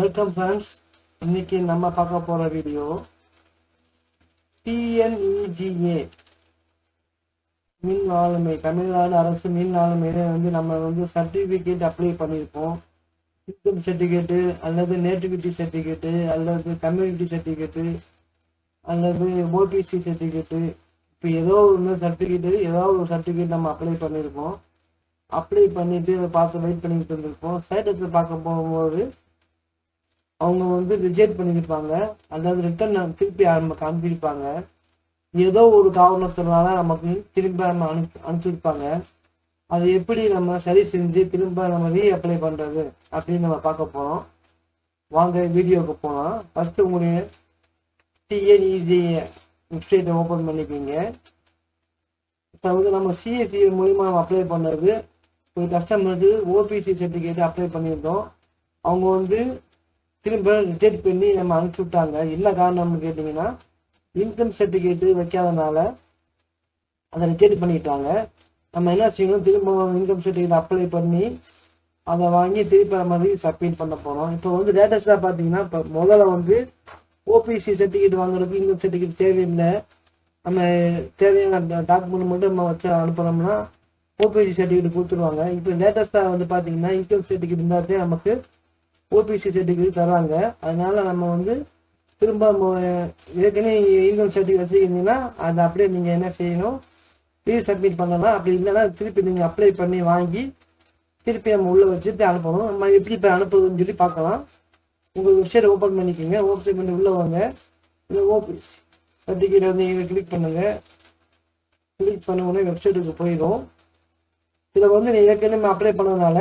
Welcome friends இன்னைக்கு நம்ம பார்க்க போகிற வீடியோ டிஎன்இஜிஏ மின் ஆளுமை. தமிழ்நாடு அரசு மின் ஆளுமையில வந்து நம்ம வந்து சர்டிஃபிகேட் அப்ளை பண்ணியிருக்கோம். இன்கம் சர்டிஃபிகேட்டு அல்லது நேட்டிவிட்டி சர்டிஃபிகேட்டு அல்லது கம்யூனிட்டி சர்டிஃபிகேட்டு அல்லது ஓபிசி சர்டிஃபிகேட்டு இப்போ ஏதோ ஒன்று சர்டிஃபிகேட்டு ஏதோ ஒரு சர்டிஃபிகேட் நம்ம அப்ளை பண்ணியிருக்கோம். அப்ளை பண்ணிட்டு அதை பார்த்து வெயிட் பண்ணிட்டு இருந்திருப்போம் ஸ்டேட்டஸை பார்க்க போகும்போது அவங்க வந்து ரிஜெக்ட் பண்ணியிருப்பாங்க அல்லது ரிட்டர்ன் திருப்பி நமக்கு அனுப்பியிருப்பாங்க ஏதோ ஒரு காரணத்தினால நமக்கு திரும்ப நம்ம அனுப்பி அனுப்பிச்சிருப்பாங்க. அது எப்படி நம்ம சரி செஞ்சு திரும்ப நம்ம ரீ அப்ளை பண்ணுறது அப்படின்னு நம்ம பார்க்க போகிறோம் வாங்க வீடியோவுக்கு போகலாம் ஃபஸ்ட்டு உங்களுடைய டிஎன்இஜி வெப்சைட்டை ஓப்பன் பண்ணிக்கிங்க இப்போ வந்து நம்ம சிஎஸ்சி மூலிமா நம்ம அப்ளை பண்ணது ஒரு கஸ்டமருக்கு ஓபிசி சர்டிஃபிகேட் அப்ளை பண்ணியிருந்தோம். அவங்க வந்து திரும்ப ரிஜெக்ட் பண்ணி நம்ம அனுப்பிச்சி விட்டாங்க என்ன காரணம்னு கேட்டிங்கன்னா இன்கம் சர்டிஃபிகேட்டு வைக்காதனால அதை ரிஜெக்ட் பண்ணிட்டாங்க. நம்ம என்ன செய்யணும்? திரும்ப இன்கம் சர்டிஃபிகேட் அப்ளை பண்ணி அதை வாங்கி திருப்பி நம்ம மாதிரி சப்மிட் பண்ண போகிறோம் இப்போ வந்து லேட்டஸ்ட்டாக பார்த்தீங்கன்னா இப்போ முதல்ல வந்து ஓபிசி சர்டிஃபிகேட் வாங்குறதுக்கு இன்கம் சர்டிஃபிகேட் தேவையில்லை. நம்ம தேவையான டாக்குமெண்ட் மட்டும் நம்ம வச்சு அனுப்புனோம்னா ஓபிசி சர்டிஃபிகேட் கொடுத்துருவாங்க. இப்போ லேட்டஸ்ட்டாக வந்து பார்த்தீங்கன்னா இன்கம் சர்டிஃபிகேட் இருந்தாலே நமக்கு ஓபிசி சர்டிஃபிகேட் தராங்க அதனால நம்ம வந்து திரும்ப ஏற்கனவே இன்கம் சர்டிஃபிகேட் வச்சுருந்தீங்கன்னா அதை அப்படியே நீங்கள் என்ன செய்யணும்? ரீ சப்மிட் பண்ணலாம். அப்படி இல்லைன்னா திருப்பி நீங்கள் அப்ளை பண்ணி வாங்கி திருப்பி நம்ம உள்ளே வச்சுட்டு அனுப்பணும். நம்ம எப்படி இப்போ அனுப்புறதுன்னு சொல்லி பார்க்கலாம். உங்கள் வெப்சைட் ஓப்பன் பண்ணிக்கோங்க. வெப்சைட் பண்ணி உள்ளே வாங்க. இல்லை ஓபிசி சர்டிஃபிகேட் வந்து நீங்கள் கிளிக் பண்ணுங்கள் கிளிக் பண்ண உடனே வெப்சைட்டுக்கு போயிடும். இதில் வந்து நீங்கள் ஏற்கனவே அப்ளை பண்ணதுனால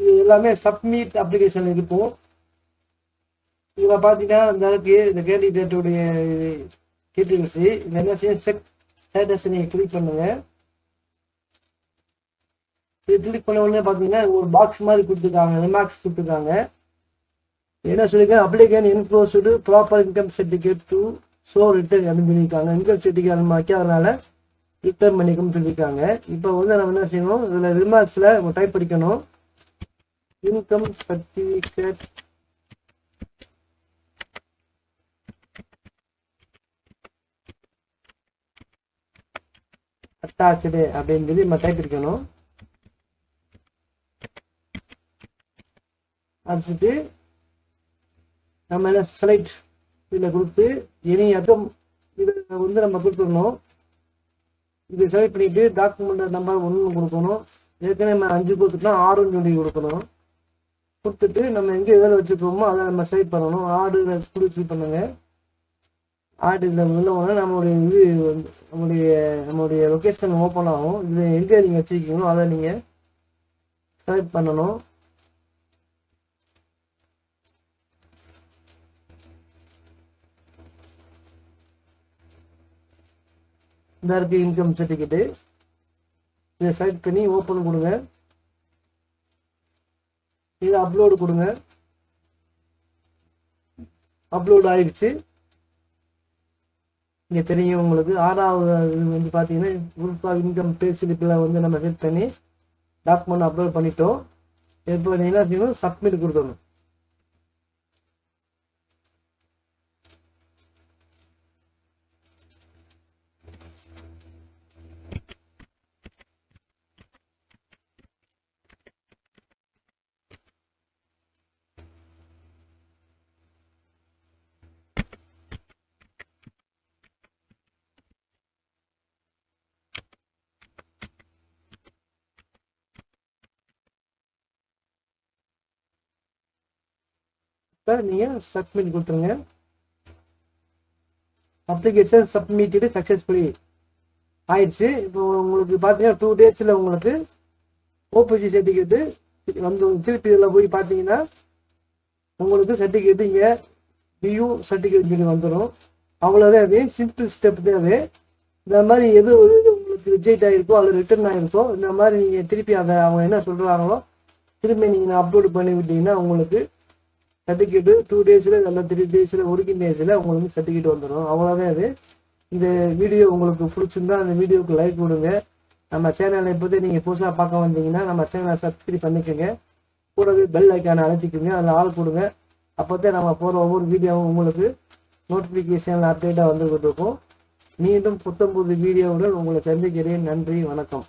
இது எல்லாமே சப்மிட் அப்ளிகேஷன் இருக்கும் இதில் பார்த்தீங்கன்னா அந்த அளவுக்கு இந்த கேண்டிடேட்டுடைய டீட்டெயில்ஸ் இது என்ன செய்யும் செக் ஸ்டேட்டஸ் நீங்கள் கிளிக் பண்ணுங்கள் இது கிளிக் பண்ண உடனே பார்த்தீங்கன்னா ஒரு பாக்ஸ் மாதிரி கொடுத்துருக்காங்க ரிமார்க்ஸ் கொடுத்துருக்காங்க. என்ன சொல்லியிருக்கேன் applicant enclosed proper income certificate to show return அனுப்பியிருக்காங்க இன்கம் சர்டிஃபிகேட் நம்ம அதனால் ரிட்டர்ன் பண்ணிக்கணும்னு சொல்லியிருக்காங்க. இப்போ வந்து நம்ம என்ன செய்யணும்? இதில் ரிமார்க்ஸில் நம்ம டைப் படிக்கணும் இன்கம் சர்டிஃபிகேட். அட்டாச்சு அப்படின்னு சொல்லி நம்ம டைப் இருக்கணும் அடிச்சுட்டு நம்ம என்ன செலக்ட் இதில் கொடுத்து இனி அட்டம் இதை வந்து நம்ம கொடுத்துடணும். இது செலக்ட் பண்ணிட்டு டாக்குமெண்ட் நம்பர் ஒன்று கொடுக்கணும். ஏற்கனவே நம்ம அஞ்சு கொடுத்துட்டோம் ஆறுன்னு சொல்லி கொடுக்கணும். கொடுத்துட்டு நம்ம எங்கே எதில் வச்சுருக்கோமோ அதை நம்ம செலக்ட் பண்ணணும். ஆர்டரில் கொடுத்து பண்ணுங்கள் ஆடு இதில் உள்ள உடனே நம்மளுடைய இது நம்மளுடைய நம்மளுடைய லொக்கேஷன் ஓப்பன் ஆகும். இது எங்கே நீங்கள் வச்சுருக்கீங்களோ அதை நீங்கள் செலக்ட் பண்ணணும். இந்த இருக்குது இன்கம் சர்டிஃபிகேட்டு இதை செலக்ட் பண்ணி ஓப்பன் கொடுங்க. இதை அப்லோடு கொடுங்க. அப்லோட் ஆயிடுச்சு. இங்கே தெரியும் உங்களுக்கு. ஆறாவது இது வந்து பார்த்தீங்கன்னா ப்ரூஃப் ஆஃப் இன்கம் பே ஸ்லிப்பில் வந்து நம்ம செட் பண்ணி டாக்குமெண்ட் அப்லோட் பண்ணிட்டோம். இப்போ நீங்கள் என்ன செய்யணும் சப்மிட் கொடுக்கணும் நீங்கள் சப்மிட் கொடுத்துருங்க. அப்ளிகேஷன் சப்மிட்டடு சக்ஸஸ்ஃபுல்லி ஆயிடுச்சு. இப்போ உங்களுக்கு பார்த்தீங்கன்னா டூ டேஸில் உங்களுக்கு ஓபிசி சர்டிஃபிகேட்டு வந்து திருப்பி இதில் போய் பார்த்தீங்கன்னா உங்களுக்கு சர்டிஃபிகேட்டு இங்கே பியூ சர்டிஃபிகேட் சொல்லி வந்துடும் அவ்வளோதான் அது சிம்பிள் ஸ்டெப் தான் அது இந்த மாதிரி எது ஒரு உங்களுக்கு ரிஜெக்ட் ஆகிருக்கோ அல்லது ரிட்டர்ன் ஆகிருக்கோ இந்த மாதிரி நீங்கள் திருப்பி அதை அவங்க என்ன சொல்கிறாங்களோ திரும்பி நீங்கள் அப்லோட் பண்ணி விட்டீங்கன்னா உங்களுக்கு சர்டிஃபிகேட்டு டூ டேஸில் இல்லை த்ரீ டேஸில் ஒர்க்கிங் டேஸில் உங்களுக்கு சர்டிஃபிகேட் வந்துடும் அவ்வளோதான் அது இந்த வீடியோ உங்களுக்கு பிடிச்சிருந்தா அந்த வீடியோவுக்கு லைக் கொடுங்க நம்ம சேனலை பற்றி நீங்கள் புதுசாக பார்க்க வந்தீங்கன்னா நம்ம சேனலை சப்ஸ்கிரைப் பண்ணிக்கோங்க. கூடவே பெல் ஐக்கானை அழைச்சிக்கோங்க அதில் ஆள் கொடுங்க அப்போ தான் நம்ம போகிற ஒவ்வொரு வீடியோவும் உங்களுக்கு நோட்டிஃபிகேஷனில் அப்டேட்டாக வந்துக்கிட்டு இருக்கும். மீண்டும் புத்தம் புது வீடியோவுடன் உங்களை சந்திக்கிறேன். நன்றி. வணக்கம்.